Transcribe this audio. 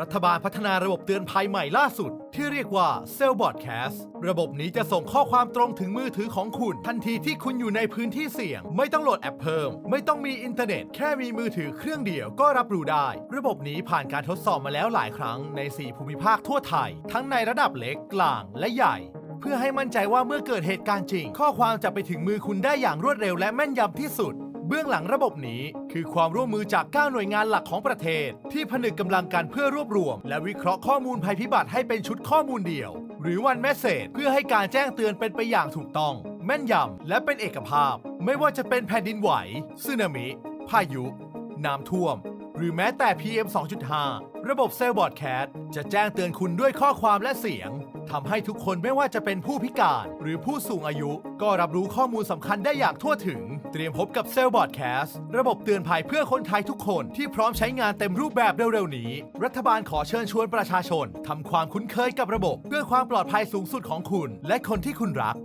รัฐบาลพัฒนาระบบเตือนภัยใหม่ล่าสุด ที่เรียกว่า c e l l b o a d c a s t ระบบนี้จะส่งข้อความตรงถึงมือถือของคุณ ทันทีที่คุณอยู่ในพื้นที่เสี่ยง ไม่ต้องโหลดแอปเพิ่ม ไม่ต้องมีอินเทอร์เน็ต แค่มีมือถือเครื่องเดียวก็รับรู้ได้ ระบบนี้ผ่านการทดสอบมาแล้วหลายครั้งใน 4 ภูมิภาคทั่วไทย ทั้งในระดับเล็กกลางและใหญ่เพื่อให้มั่นใจว่าเมื่อเกิดเหตุการณ์จริง ข้อความจะไปถึงมือคุณได้อย่างรวดเร็วและแม่นยำที่สุด บื้องหลังระบบนี้คือความร่วมมือจาก 9 หน่วยงานหลักของประเทศ ที่ผนึกกำลังกันเพื่อรวบรวม และวิเคราะห์ข้อมูลภัยพิบัติให้เป็นชุดข้อมูลเดียว หรือวันแมสเซจเพื่อให้การแจ้งเตือนเป็นไปอย่างถูกต้อง แม่นยำและเป็นเอกภาพ ไม่ว่าจะเป็นแผ่นดินไหวสึนามิ พายุ น้ำท่วม รือแม้แต่ PM 2.5 ระบบเซลล์บอร์ดแคสจะแจ้งเตือนคุณด้วยข้อความและเสียงทำให้ทุกคนไม่ว่าจะเป็นผู้พิการ หรือผู้สูงอายุ ก็รับรู้ข้อมูลสำคัญได้อย่างทั่วถึง เตรียมพบกับเซลล์บอร์ดแคสระบบเตือนภัยเพื่อคนไทยทุกคนที่พร้อมใช้งานเต็มรูปแบบเร็วๆนี้ รัฐบาลขอเชิญชวนประชาชนทำความคุ้นเคยกับระบบ เพื่อความปลอดภัยสูงสุดของคุณ และคนที่คุณรัก